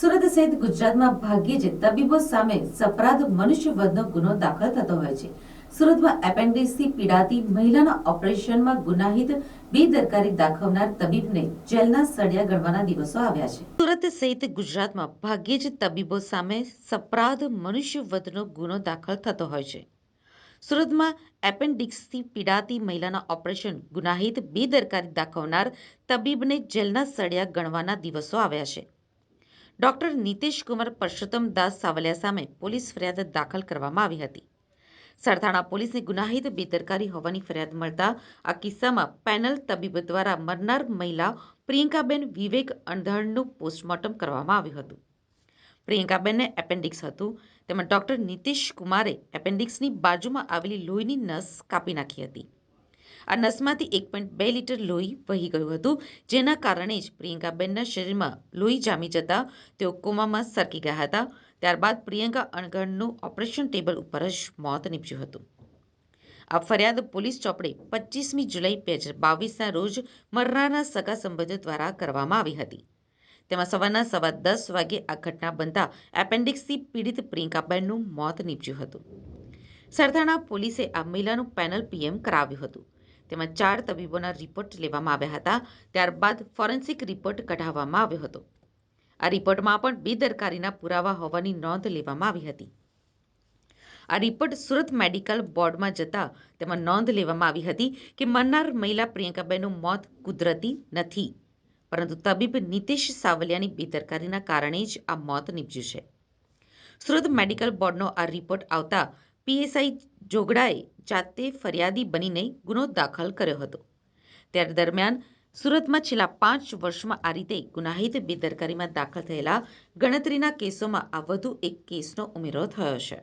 સુરત સહિત ગુજરાતમાં ભાગ્યે જ તબીબો સામે સપરાધ મનુષ્યવધનો ગુનો દાખલ થતો હોય છે. સુરતમાં એપેન્ડિક્સથી પીડાતી મહિલાના ઓપરેશનમાં ગુનાહિત બેદરકારી દાખવનાર તબીબને જેલના સળિયા ગણવાના દિવસો આવ્યા છે. સુરત સહિત ગુજરાતમાં ભાગ્યે જ તબીબો સામે સપરાધ મનુષ્યવધનો ગુનો દાખલ થતો હોય છે. સુરતમાં એપેન્ડિક્સથી પીડાતી મહિલાના ઓપરેશન ગુનાહિત બેદરકારી દાખવનાર તબીબને જેલના સળિયા ગણવાના દિવસો આવ્યા છે. ડોક્ટર નીતિશ કુમાર પરસોત્તમ દાસ સાવલિયા સામે પોલીસ ફરિયાદ દાખલ કરવામાં આવી હતી. સરથાણા પોલીસને ગુનાહિત બેદરકારી હોવાની ફરિયાદ મળતા આ કિસ્સામાં પેનલ તબીબ દ્વારા મરનાર મહિલા પ્રિયંકાબેન વિવેક અણધણનું પોસ્ટમોર્ટમ કરવામાં આવ્યું હતું. પ્રિયંકાબેનને એપેન્ડિક્સ હતું. તેમાં ડોક્ટર નીતિશ કુમારે એપેન્ડિક્સની બાજુમાં આવેલી લોહીની નસ કાપી નાખી હતી. આ નસમાંથી એક પોઈન્ટ બે લીટર લોહી વહી ગયું હતું. જેના કારણે જ પ્રિયંકાબેનના શરીરમાં લોહી જામી જતા તેઓ કોમામાં સરકી ગયા હતા. ત્યારબાદ પ્રિયંકા અણઘડનું ઓપરેશન ટેબલ ઉપર જ મોત નીપજ્યું હતું. આ ફરિયાદ પોલીસ ચોપડે પચીસમી જુલાઈ બે હજાર બાવીસના રોજ મરનારના સગા સંબંધો દ્વારા કરવામાં આવી હતી. તેમાં સવારના સવા દસ વાગે આ ઘટના બનતા એપેન્ડિક્સથી પીડિત પ્રિયંકાબેનનું મોત નીપજ્યું હતું. સરથાણા પોલીસે આ મહિલાનું પેનલ પીએમ કરાવ્યું હતું. તેમાં ચાર તબીબોના રિપોર્ટ લેવામાં આવ્યા હતા. ત્યારબાદ ફોરેન્સિક રિપોર્ટ કઢાવવામાં આવ્યો હતો. આ રિપોર્ટમાં પણ બેદરકારીના પુરાવા હોવાની નોંધ લેવામાં આવી હતી. આ રિપોર્ટ સુરત મેડિકલ બોર્ડમાં જતા તેમાં નોંધ લેવામાં આવી હતી કે મરનાર મહિલા પ્રિયંકાબેનનું મોત કુદરતી નથી. પરંતુ તબીબ નીતિશ સાવલિયાની બેદરકારીના કારણે જ આ મોત નીપજ્યું છે. સુરત મેડિકલ બોર્ડનો આ રિપોર્ટ આવતા પીએસઆઈ જોગડાએ જાતે ફરિયાદી બનીને ગુનો દાખલ કર્યો હતો. ત્યારે દરમિયાન સુરતમાં છેલ્લા પાંચ વર્ષમાં આ રીતે ગુનાહિત બેદરકારીમાં દાખલ થયેલા ગણતરીના કેસોમાં આ વધુ એક કેસનો ઉમેરો થયો છે.